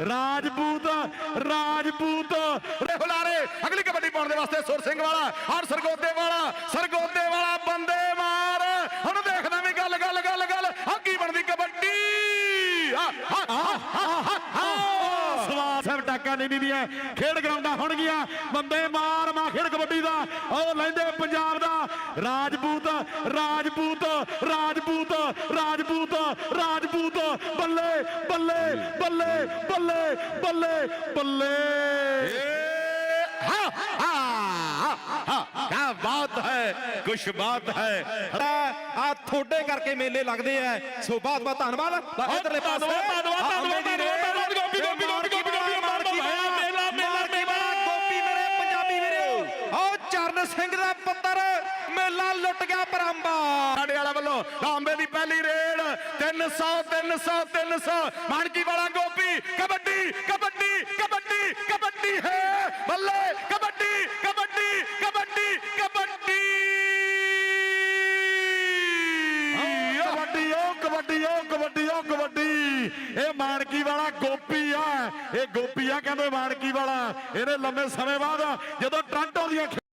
ਰਾਜਪੂਤ ਰਾਜਪੂਤ। ਰੇ ਹੁਲਾਰੇ, ਅਗਲੀ ਕਬੱਡੀ ਪਾਉਣ ਦੇ ਵਾਸਤੇ ਸੁਰ ਸਿੰਘ ਵਾਲਾ, ਹਰ ਸਰਗੋਦੇ ਵਾਲਾ ਸਰਗੋਦੇ ਵਾਲਾ ਬੰਦੇ ਮਾਰ ਹੁਣ ਦੇਖਦਾ ਵੀ ਗੱਲ ਗੱਲ ਗੱਲ ਗੱਲ ਆ ਬਣਦੀ ਕਬੱਡੀ? ਆ ਸਵਾਲ ਟਾਕਾ ਨਹੀਂ ਦੀਆਂ ਖੇਡ ਗਰਾਊਂਡਾਂ ਹੋਣਗੀਆਂ ਬੰਦੇ ਮਾਰ ਮਾ ਖੇਡ ਕਬੱਡੀ ਦਾ। ਉਹ ਲੈਂਦੇ ਪੰਜਾਬ ਦਾ। ਰਾਜਪੂਤ ਰਾਜਪੂਤ ਰਾਜਪੂਤ ਰਾਜਪੂਤ ਰਾਜਪੂਤ। ਬੱਲੇ ਬੱਲੇ ਬੱਲੇ ਬੱਲੇ ਬੱਲੇ ਬੱਲੇ। ਹਾਂ ਹਾਂ ਹਾਂ ਕੀ ਬਾਤ ਹੈ। ਕੁਛ ਬਾਤ ਹੈ। ਆ ਥੋੜੇ ਕਰਕੇ ਮੇਲੇ ਲੱਗਦੇ ਆ। ਸੋ ਬਹੁਤ ਬਹੁਤ ਧੰਨਵਾਦ ਇਧਰਲੇ ਪਾਸੇ। ਧੰਨਵਾਦ, ਧੰਨਵਾਦ, ਚਰਨ ਸਿੰਘ ਦਾ ਪੁੱਤਰ ਮੇਲਾ ਲੁੱਟ ਗਿਆ ਬਰਾਂਬਾ ਸਾਡੇ ਵਾਲਾ ਵੱਲੋਂ ਤਾਂਬੇ ਦੀ ਪਹਿਲੀ ਰੇਡ 300 300 300 ਮਾਨਕੀ ਵਾਲਾ ਗੋਪੀ ਕਬੱਡੀ ਕਬੱਡੀ ਕਬੱਡੀ ਕਬੱਡੀ ਹੈ। ਬੱਲੇ ਕਬੱਡੀ ਕਬੱਡੀ ਕਬੱਡੀ ਕਬੱਡੀ। ਕਬੱਡੀ ਓ ਕਬੱਡੀ ਓ ਕਬੱਡੀ ਓ ਕਬੱਡੀ। ਇਹ ਮਾਨਕੀ ਵਾਲਾ ਗੋਪੀ ਆ। ਇਹ ਗੋਪੀ ਆ ਕਹਿੰਦੇ ਮਾਨਕੀ ਵਾਲਾ। ਇਹਨੇ ਲੰਮੇ ਸਮੇਂ ਬਾਅਦ ਜਦੋਂ ਟ੍ਰਾਂਟੋ ਦੀਆਂ